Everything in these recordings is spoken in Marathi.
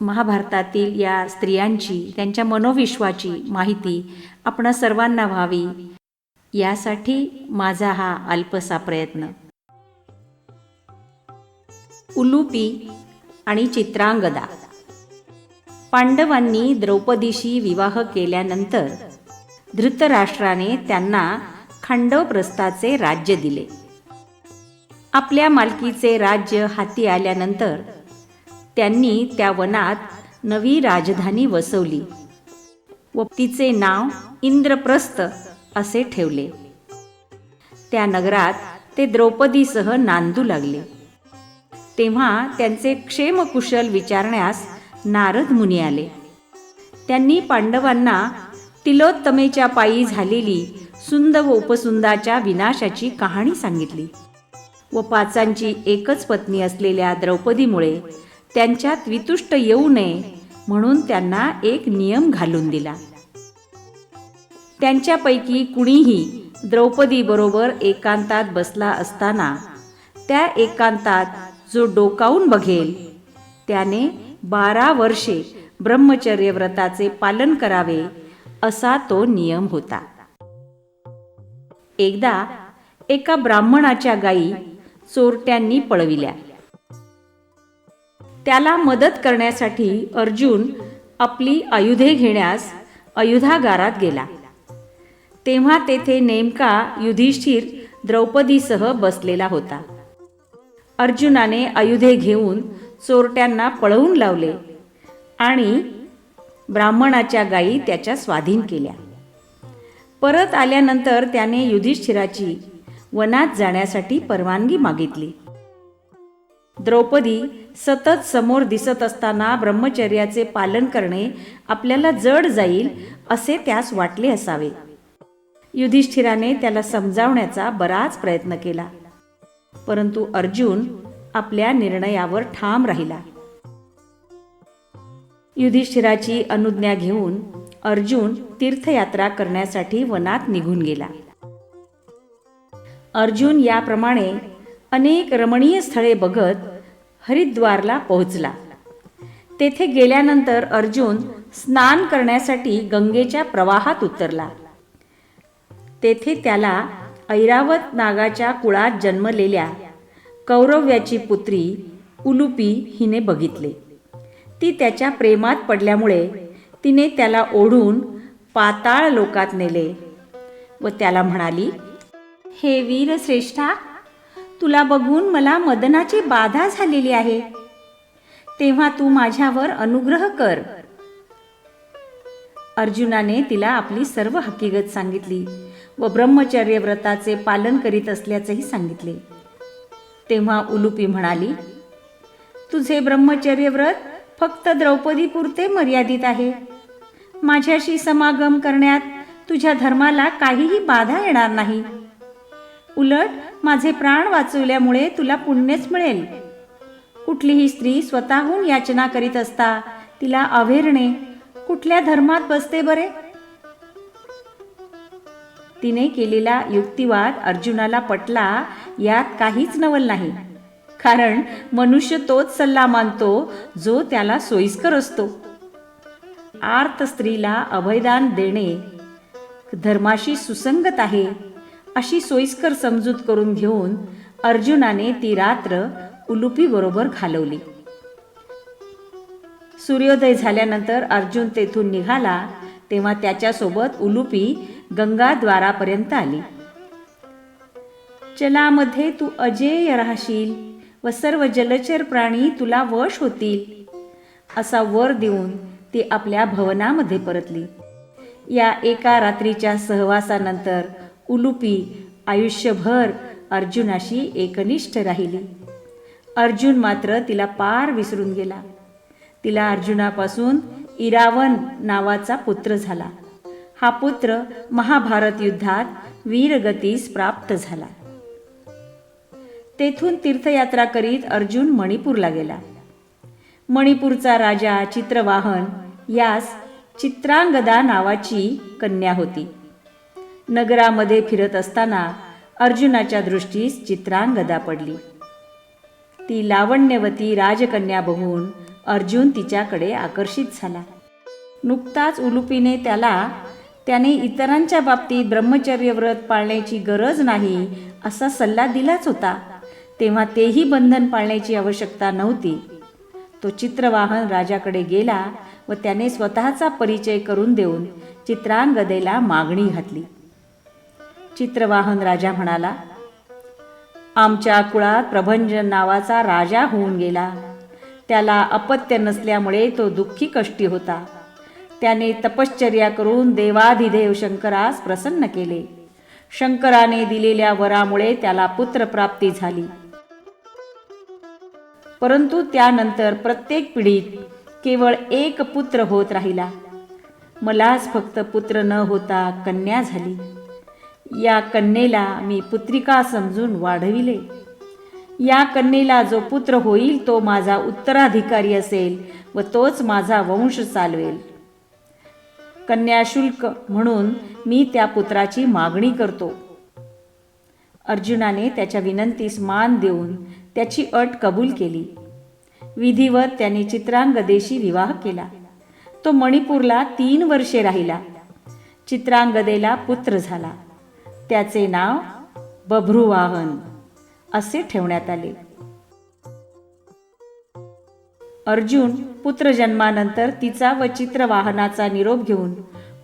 महाभारतातील या स्त्रियांची त्यांच्या मनोविश्वाची माहिती आपण सर्वांना व्हावी. यासाठी माझा हा अल्पसा प्रयत्न. उलुपी आणि चित्रांगदा. पांडवांनी द्रौपदीशी विवाह केल्यानंतर धृतराष्ट्राने त्यांना खंडवप्रस्थाचे राज्य दिले. आपल्या मालकीचे राज्य हाती आल्यानंतर त्यांनी त्या वनात नवी राजधानी वसवली. व तिचे नाव इंद्रप्रस्थ असे ठेवले. त्या नगरात ते द्रौपदीसह नांदू लागले. तेव्हा त्यांचे क्षेमकुशल विचारण्यास नारद मुनी आले. त्यांनी पांडवांना तिलोत्तमेच्या पायी झालेली सुंद व उपसुंदाच्या विनाशाची कहाणी सांगितली. व पाचांची एकच पत्नी असलेल्या द्रौपदीमुळे त्यांच्यात वितुष्ट येऊ नये म्हणून त्यांना एक नियम घालून दिला. त्यांच्यापैकी कुणीही द्रौपदीबरोबर एकांतात बसला असताना त्या एकांतात जो डोकावून बघेल त्याने बारा वर्षे ब्रह्मचर्य व्रताचे पालन करावे असा तो नियम होता. एकदा एका ब्राह्मणाच्या गायी चोरट्यांनी पळविल्या. त्याला मदत करण्यासाठी अर्जुन आपली आयुधे घेण्यास अयुधागारात गेला. तेव्हा तेथे नेमका युधिष्ठिर द्रौपदीसह बसलेला होता. अर्जुनाने आयुधे घेऊन चोरट्यांना पळवून लावले आणि ब्राह्मणाच्या गायी त्याच्या स्वाधीन केल्या. परत आल्यानंतर त्याने युधिष्ठिराची वनात जाण्यासाठी परवानगी मागितली. द्रौपदी सतत समोर दिसत असताना ब्रह्मचर्याचे पालन करणे आपल्याला जड जाईल असे त्यास वाटले असावे. युधिष्ठिराने त्याला समजावण्याचा बराच प्रयत्न केला. परंतु अर्जुन आपल्या निर्णयावर ठाम राहिला. युधिष्ठिराची अनुज्ञा घेऊन अर्जुन तीर्थयात्रा करण्यासाठी वनात निघून गेला. अर्जुन याप्रमाणे अनेक रमणीय स्थळे बघत हरिद्वारला पोहोचला. तेथे गेल्यानंतर अर्जुन स्नान करण्यासाठी गंगेच्या प्रवाहात उतरला. तेथे त्याला ऐरावत नागाच्या कुळात जन्मलेल्या कौरव्याची पुत्री उलुपी हिने बघितले. ती त्याच्या प्रेमात पडल्यामुळे तिने त्याला ओढून पाताळ लोकात नेले व त्याला म्हणाली हे वीरश्रेष्ठा तुला बघून मला मदनाची बाधा झालेली आहे. तेव्हा तू माझ्यावर अनुग्रह कर. अर्जुनाने तिला आपली सर्व हकीकत सांगितली व ब्रह्मचर्य व्रताचे पालन करीत असल्याचेही सांगितले. तेव्हा उलुपी म्हणाली तुझे ब्रह्मचर्य व्रत फक्त द्रौपदीपुरते मर्यादित आहे. माझ्याशी समागम करण्यात तुझ्या धर्माला काहीही बाधा येणार नाही. उलट माझे प्राण वाचवल्यामुळे तुला पुण्यच मिळेल. कुठलीही स्त्री स्वतःहून याचना करीत असता तिला अवेरणे कुठल्या धर्मात बसते बरे? तिने केलेला युक्तिवाद अर्जुनाला पटला यात काहीच नवल नाही. कारण मनुष्य तोच सल्ला मानतो जो त्याला सोयीस्कर असतो. आर्त स्त्रीला अभयदान देणे धर्माशी सुसंगत आहे. अशी सोयीस्कर समजूत करून घेऊन अर्जुनाने ती रात्र उलुपी बरोबर घालवली. सूर्योदय झाल्यानंतर अर्जुन तेथून निघाला तेव्हा त्याच्यासोबत उलुपी गंगाद्वारापर्यंत आली. जलामध्ये तू अजेय राहशील व सर्व जलचर प्राणी तुला वश होतील असा वर देऊन ती आपल्या भवनामध्ये परतली. या एका रात्रीच्या सहवासानंतर उलुपी आयुष्यभर अर्जुनाशी एकनिष्ठ राहिली. अर्जुन मात्र तिला पार विसरून गेला. तिला अर्जुनापासून इरावन नावाचा पुत्र झाला. हा पुत्र महाभारत युद्धात वीरगतीस प्राप्त झाला. तेथून तीर्थयात्रा करीत अर्जुन मणिपूरला गेला. मणिपूरचा राजा चित्रवाहन यास चित्रांगदा नावाची कन्या होती. नगरामध्ये फिरत असताना अर्जुनाच्या दृष्टीस चित्रांगदा पडली. ती लावण्यवती राजकन्या बघून अर्जुन तिच्याकडे आकर्षित झाला. नुकताच उलुपीने त्याला त्याने इतरांच्या बाबतीत ब्रह्मचर्य व्रत पाळण्याची गरज नाही असा सल्ला दिलाच होता. तेव्हा तेही बंधन पाळण्याची आवश्यकता नव्हती. तो चित्रवाहन राजाकडे गेला व त्याने स्वतःचा परिचय करून देऊन चित्रांगदेला मागणी घातली. चित्रवाहन राजा म्हणाला आमच्या कुळात प्रभंजन नावाचा राजा होऊन गेला. त्याला अपत्य नसल्यामुळे तो दुःखी कष्टी होता. त्याने तपश्चर्या करून देवाधिदेव शंकरास प्रसन्न केले. शंकराने दिलेल्या वरामुळे त्याला पुत्रप्राप्ती झाली. परंतु त्यानंतर प्रत्येक पिढीत केवळ एक पुत्र होत राहिला. मलाच फक्त पुत्र न होता कन्या झाली. या कन्येला मी पुत्रिका समजून वाढविले. या कन्येला जो पुत्र होईल तो माझा उत्तराधिकारी असेल व तोच माझा वंश चालवेल. कन्याशुल्क म्हणून मी त्या पुत्राची मागणी करतो. अर्जुनाने त्याच्या विनंतीस मान देऊन त्याची अट कबूल केली. विधिवत त्याने चित्रांगदेशी विवाह केला. तो मणिपूरला तीन वर्षे राहिला. चित्रांगदेला पुत्र झाला. त्याचे नाव बभ्रुवाहन असे ठेवण्यात आले. अर्जुन पुत्रजन्मानंतर तिचा व चित्रवाहनाचा निरोप घेऊन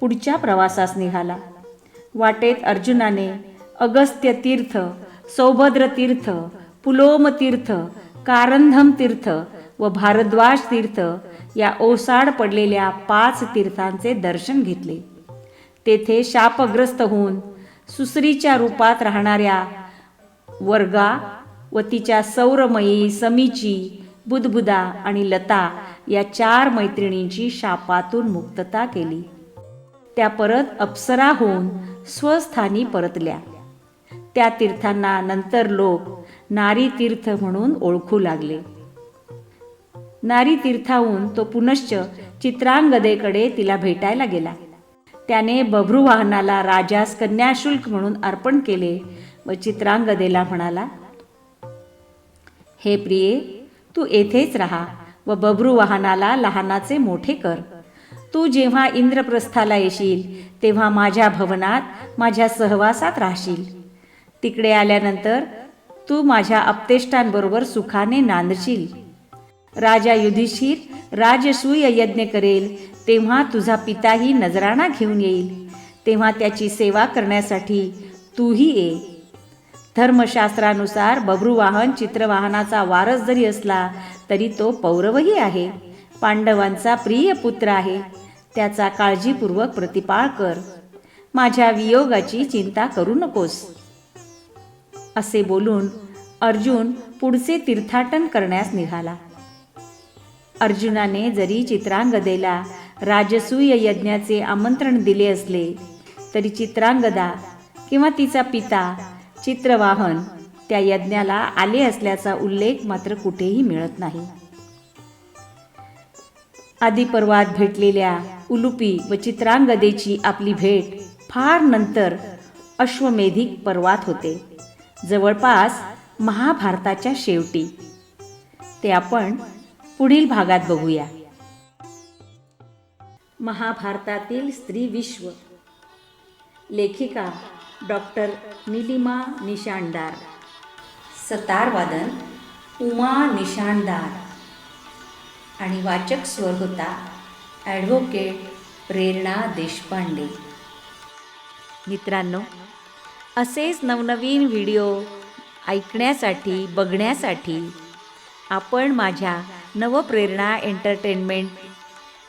पुढच्या प्रवासास निघाला. वाटेत अर्जुनाने अगस्त्य तीर्थ सौभद्र तीर्थ पुलोम तीर्थ कारंधम तीर्थ व भारद्वाज तीर्थ या ओसाड पडलेल्या पाच तीर्थांचे दर्शन घेतले. तेथे शापग्रस्त होऊन सुसरीच्या रूपात राहणाऱ्या वर्गा व तिच्या सौरमयी समीची बुदबुदा आणि लता या चार मैत्रिणींची शापातून मुक्तता केली. त्या परत अप्सरा होऊन स्वस्थानी परतल्या. त्या तीर्थांना नंतर लोक नारी तीर्थ म्हणून ओळखू लागले. नारी तीर्थाहून तो पुनश्च चित्रांगदेकडे तिला भेटायला गेला. त्याने बभ्रुवाहनाला राजास कन्याशुल्क म्हणून अर्पण केले. व चित्रांगदेला म्हणाला हे प्रिये तू येथेच राहा व बभ्रुवाहनाला लहानाचे मोठे कर. तू जेव्हा इंद्रप्रस्थाला येशील तेव्हा माझ्या भवनात माझ्या सहवासात राहशील. तिकडे आल्यानंतर तू माझ्या अपतेष्टांबरोबर सुखाने नांदशील. राजा युधिष्ठिर राजसूय यज्ञ करेल तेव्हा तुझा पिताही नजराणा घेऊन येईल. तेव्हा त्याची सेवा करण्यासाठी तूही ये. धर्मशास्त्रानुसार बभ्रुवाहन चित्रवाहनाचा वारस जरी असला तरी तो पौरवही आहे. पांडवांचा प्रिय पुत्र आहे. त्याचा काळजीपूर्वक प्रतिपाळ कर. माझ्या वियोगाची चिंता करू नकोस. असे बोलून अर्जुन पुढचे तीर्थाटन करण्यास निघाला. अर्जुनाने जरी चित्रांगदेला राजसूय यज्ञाचे आमंत्रण दिले असले तरी चित्रांगदा किंवा तिचा पिता चित्रवाहन त्या यज्ञाला आले असल्याचा उल्लेख मात्र कुठेही मिळत नाही. आदिपर्वात भेटलेल्या उलुपी व चित्रांगदेची आपली भेट फार नंतर अश्वमेधिक पर्वात होते. जवळपास महाभारताच्या शेवटी. ते आपण पुढील भागात बघूया. महाभारतातील स्त्री विश्व. लेखिका डॉक्टर निलिमा निशाणदार. सतारवादन उमा निशाणदार. आणि वाचक स्वर होता ॲडव्होकेट प्रेरणा देशपांडे. मित्रांनो असेच नवनवीन व्हिडिओ ऐकण्यासाठी बघण्यासाठी आपण माझ्या नवप्रेरणा एंटरटेनमेंट